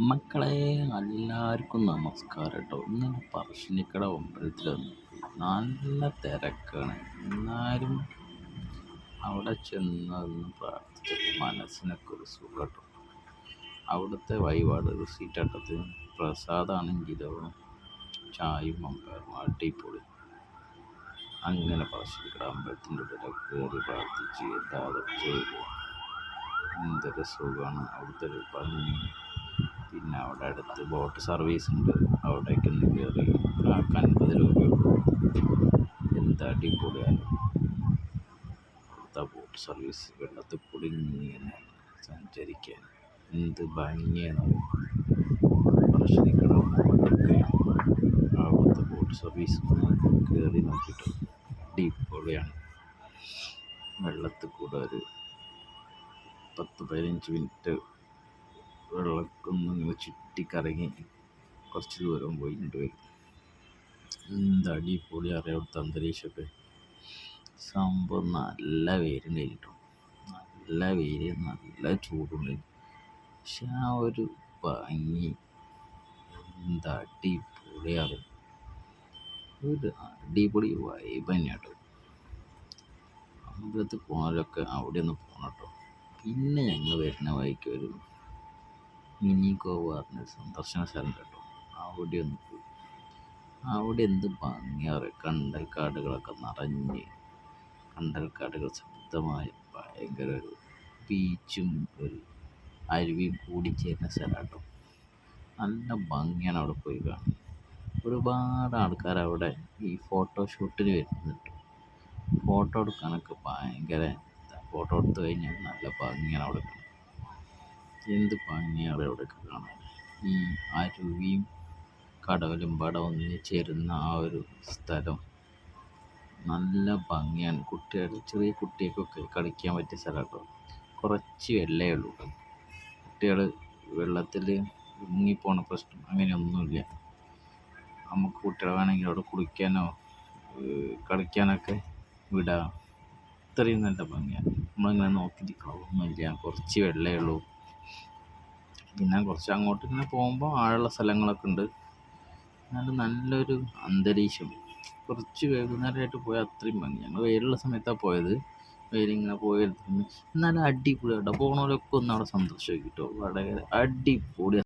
മക്കളെ എല്ലാവർക്കും നമസ്കാരം കേട്ടോ ഇന്ന് പറശ്ശിനിക്കട അമ്പലത്തിൽ വന്നു. നല്ല തിരക്കാണ്. എന്നാലും അവിടെ ചെന്നതെന്ന് പ്രാർത്ഥിച്ചപ്പോൾ മനസ്സിനൊക്കെ ഒരു സുഖം കേട്ടോ അവിടുത്തെ വഴിപാട് റിസീറ്റട്ടത്ത് പ്രസാദാണെങ്കിലോ ചായയും മമ്പയറും അടിപൊളി. അങ്ങനെ പറശ്ശിനിക്കട അമ്പലത്തിന്റെ ഉള്ളിലൊക്കെ കയറി പ്രാർത്ഥിച്ച് ചെയ്തു. എന്തൊരു സുഖമാണ്. അവിടുത്തെ ഒരു ഭംഗി. പിന്നെ അവിടെ അടുത്ത് ബോട്ട് സർവീസ് ഉണ്ട്. അവിടേക്ക് ഒന്ന് കയറി ആൾക്ക് അൻപത് രൂപയുള്ളൂ എന്താ അടിപൊളിയാണ് അവിടുത്തെ ബോട്ട് സർവീസ് വെള്ളത്തിൽ കൂടി ഇങ്ങനെ സഞ്ചരിക്കാൻ. എന്ത് ഭംഗിയാണ്. അവിടുത്തെ ബോട്ട് സർവീസ് കയറി നോക്കിയിട്ട് അടിപൊളിയാണ് വെള്ളത്തിൽ കൂടെ ഒരു പത്ത് പതിനഞ്ച് മിനിറ്റ് വെള്ളമൊന്ന് ഇങ്ങനെ ചുറ്റിക്കറങ്ങി കുറച്ച് ദൂരം പോയി വരും എന്ത് അടിപൊളി അറിയാം അവിടുത്തെ അന്തരീക്ഷമൊക്കെ. സംഭവം നല്ല വേര് കേട്ടോ. നല്ല വെയിൽ നല്ല ചൂടുണ്ട് പക്ഷെ ആ ഒരു ഭംഗി എന്ത് അറിയാം. ഒരു അടിപൊളി വൈബ് തന്നെയാട്ടോ അമ്പലത്തിൽ പോണവരൊക്കെ അവിടെ ഒന്ന് പോകണം കേട്ടോ. പിന്നെ ഞങ്ങൾ വരുന്ന വഴിക്ക് ഒരു മിനി ഗോവ പറഞ്ഞൊരു സന്ദർശന സ്ഥലം കേട്ടോ അവിടെ ഒന്ന് പോയി. അവിടെ എന്ത് ഭംഗിയാറ് കണ്ടൽക്കാടുകളൊക്കെ നിറഞ്ഞ്. കണ്ടൽക്കാടുകൾ ശബ്ദമായ. ഭയങ്കര ഒരു ബീച്ചും ഒരു അരുവിയും കൂടിച്ചേരുന്ന സ്ഥലം കേട്ടോ നല്ല ഭംഗിയാണ് അവിടെ പോയി കാണാൻ ഒരുപാട് ആൾക്കാർ അവിടെ ഈ ഫോട്ടോഷൂട്ടിന് വരുന്നുണ്ട്. ഫോട്ടോ എടുക്കാനൊക്കെ ഭയങ്കര ഫോട്ടോ എടുത്തു കഴിഞ്ഞാൽ നല്ല ഭംഗിയാണ് അവിടെ കാണാൻ എന്ത് ഭംഗിയാണ് അവിടെ കാണാൻ? ഈ അരുവിയും കടലും പടം ഒന്നിച്ചേരുന്ന ആ ഒരു സ്ഥലം നല്ല ഭംഗിയാണ്. കുട്ടികൾ ചെറിയ കുട്ടികൾക്കൊക്കെ കളിക്കാൻ പറ്റിയ സ്ഥലം കുറച്ച് വെള്ളേ ഉള്ളൂ. കുട്ടികൾ വെള്ളത്തിൽ മുങ്ങിപ്പോണ പ്രശ്നം അങ്ങനെയൊന്നുമില്ല. നമുക്ക് കുട്ടികളെ വേണമെങ്കിൽ അവിടെ കുളിക്കാനോ കളിക്കാനൊക്കെ വിടാം. ഇത്രയും നല്ല ഭംഗിയാണ്. നമ്മളിങ്ങനെ നോക്കി ഒന്നുമില്ല. കുറച്ച് വെള്ളേ ഉള്ളൂ. പിന്നെ കുറച്ച് അങ്ങോട്ട് ഇങ്ങനെ പോകുമ്പോൾ ആഴമുള്ള സ്ഥലങ്ങളൊക്കെ ഉണ്ട്. എന്നാലും നല്ലൊരു അന്തരീക്ഷം. കുറച്ച് വൈകുന്നേരമായിട്ട് പോയാൽ അത്രയും ഭംഗി. ഞങ്ങൾ വെയിലുള്ള സമയത്താണ് പോയത്. വെയിലിങ്ങനെ പോയത് എന്നാലും അടിപൊളി കേട്ടോ പോകണവരൊക്കെ ഒന്ന് അവിടെ സന്ദർശിക്കും കേട്ടോ. വളരെ അടിപൊളി